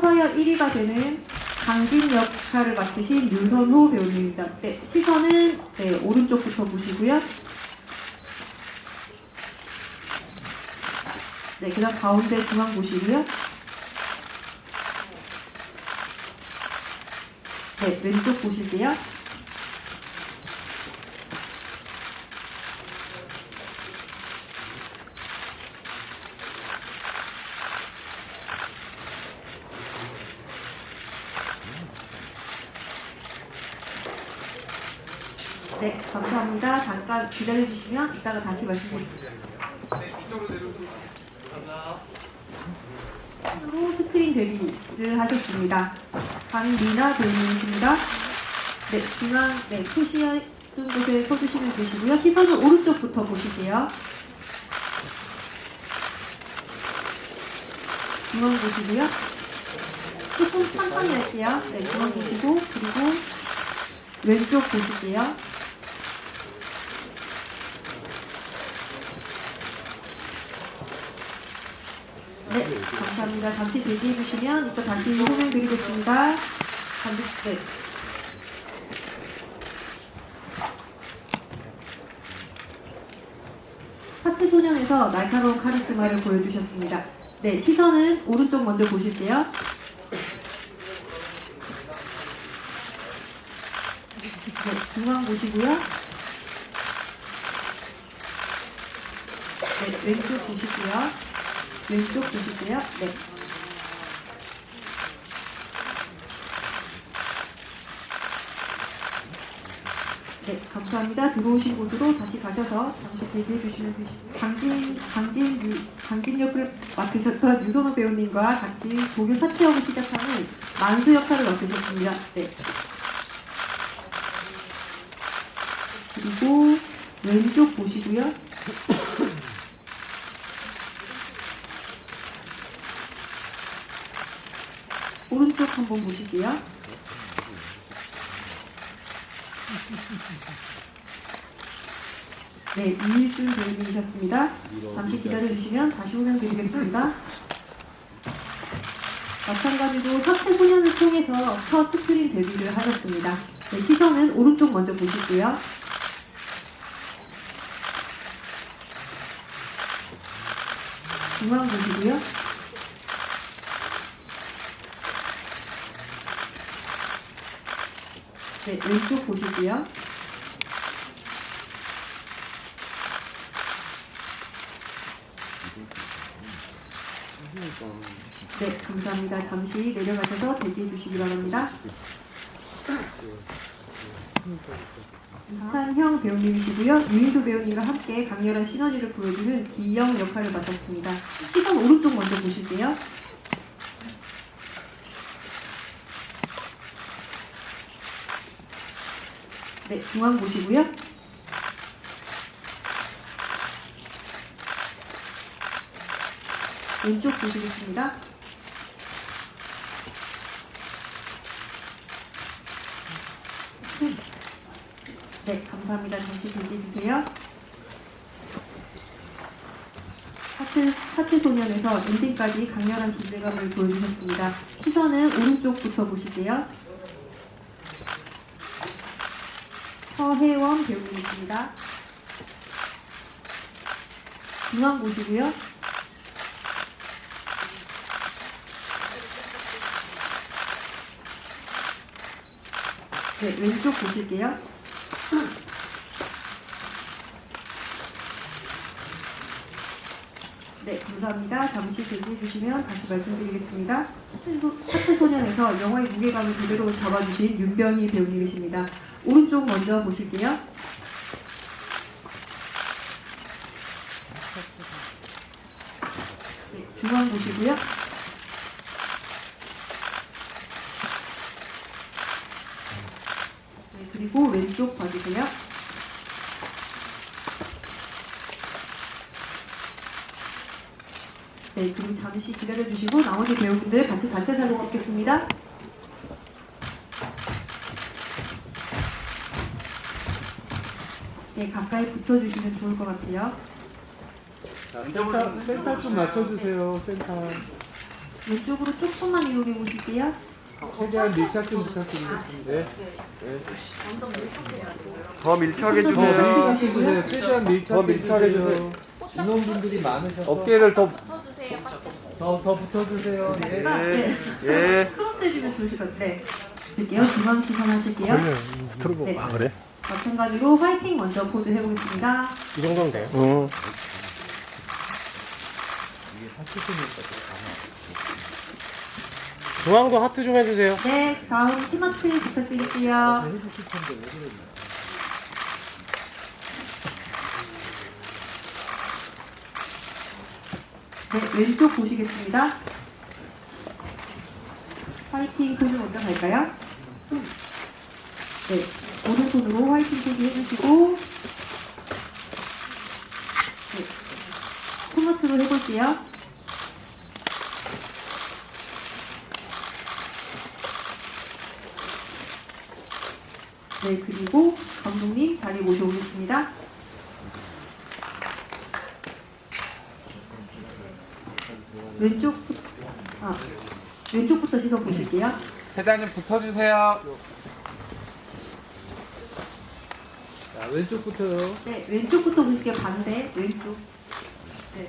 서열 1위가 되는 강진 역할을 맡으신 유선호 배우님입니다. 네, 시선은 네, 오른쪽부터 보시고요. 네, 그다음 가운데 중앙 보시고요. 네, 왼쪽 보실게요. 네, 감사합니다. 잠깐 기다려주시면 이따가 다시 말씀드릴게요. 로 스크린 데뷔를 하셨습니다. 강미나 배우님이십니다. 네, 중앙, 네, 표시한 곳에 서주시면 되시고요. 시선은 오른쪽부터 보실게요. 중앙 보시고요. 조금 천천히 할게요. 네, 중앙 보시고, 그리고 왼쪽 보실게요. 네, 감사합니다. 잠시 대기해 주시면 이따 다시 설명드리겠습니다. 잠시, 네. 사체 소년에서 날카로운 카리스마를 보여주셨습니다. 네, 시선은 오른쪽 먼저 보실게요. 네, 중앙 보시고요. 네, 왼쪽 보실게요. 왼쪽 보실게요. 네. 네, 감사합니다. 들어오신 곳으로 다시 가셔서 잠시 대기해 주시면 되시고요. 강진, 강진, 유, 강진 역을 맡으셨던 유선호 배우님과 같이 고교 사치역을 시작하는 만수 역할을 맡으셨습니다. 네. 그리고 왼쪽 보시고요. 오른쪽 한번 보실게요. 네, 이일준 배우님이셨습니다. 잠시 기다려주시면 다시 설명드리겠습니다. 마찬가지로 사체 소년을 통해서 첫 스크린 데뷔를 하셨습니다. 네, 시선은 오른쪽 먼저 보실게요. 중앙 보시고요. 네, 왼쪽 보실게요. 네, 감사합니다. 잠시 내려가셔서 대기해 주시기 바랍니다. 산형 배우님이시고요. 유인수 배우님과 함께 강렬한 시너지를 보여주는 기영 역할을 맡았습니다. 시선 오른쪽 먼저 보실게요. 네, 중앙 보시고요. 왼쪽 보시겠습니다. 네, 감사합니다. 잠시 대기해 주세요. 하트, 하트 소년에서 엔딩까지 강렬한 존재감을 보여주셨습니다. 시선은 오른쪽부터 보실게요. 서혜원 배우님이십니다. 중앙 보시고요. 네, 왼쪽 보실게요. 네, 감사합니다. 잠시 대기해 주시면 다시 말씀드리겠습니다. 사체 소년에서 영화의 무게감을 제대로 잡아주신 윤병희 배우님이십니다. 오른쪽 먼저 보실게요. 네, 중앙 보시고요. 네, 그리고 왼쪽 봐주세요. 네, 그리고 잠시 기다려주시고 나머지 배우분들 같이 단체 사진 찍겠습니다. 네, 가까이 붙어주시면 좋을 것 같아요. 자, 센터, 센터 좀 맞춰주세요. 센터. 왼쪽으로 조금만 이동해 보실게요. 최대한 밀착 좀 부탁드리겠습니다. 네. 더 밀착해 더 주세요. 밀착해 해주세요. 최대한 밀착 더 밀착해 주세요. 인원분들이 많으셔서 어깨를 더 더, 더 붙어주세요. 예. 아, 네. 예. 크로스 해주면 좋으실 것 같아요. 드릴게요. 중앙 시선 하실게요. 스트로보 네. 아 그래? 마찬가지로 화이팅 먼저 포즈 해보겠습니다. 이 정도면 돼요. 응. 중앙도 하트 좀 해주세요. 네, 다음 팀마트 부탁드릴게요. 그러냐. 네, 왼쪽 보시겠습니다. 화이팅 포즈 먼저 갈까요? 네, 오른손으로 화이팅 포즈 해주시고 네, 토마토로 해볼게요. 네, 그리고 감독님 자리 모셔오겠습니다. 왼쪽부터 아 왼쪽부터 시선 보실게요. 세단님 붙어주세요. 자, 왼쪽부터요. 네 왼쪽부터 보실게요. 반대 왼쪽. 네.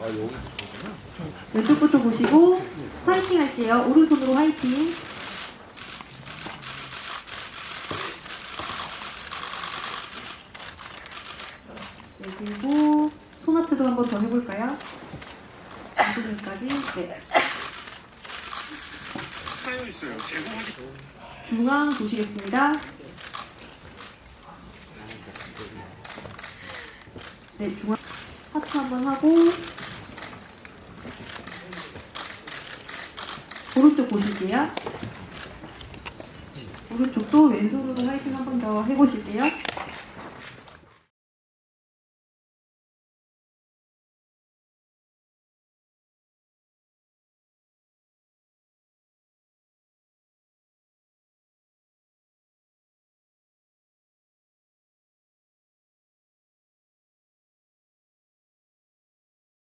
왼쪽부터 보시고 화이팅 할게요. 오른손으로 화이팅. 네 그리고 소나트도 한번 더 해볼까요? 감독님까지 네. 중앙 보시겠습니다. 네, 중앙 하트 한번 하고 오른쪽 보실게요. 오른쪽도 왼손으로 화이팅 한 번 더 해보실게요.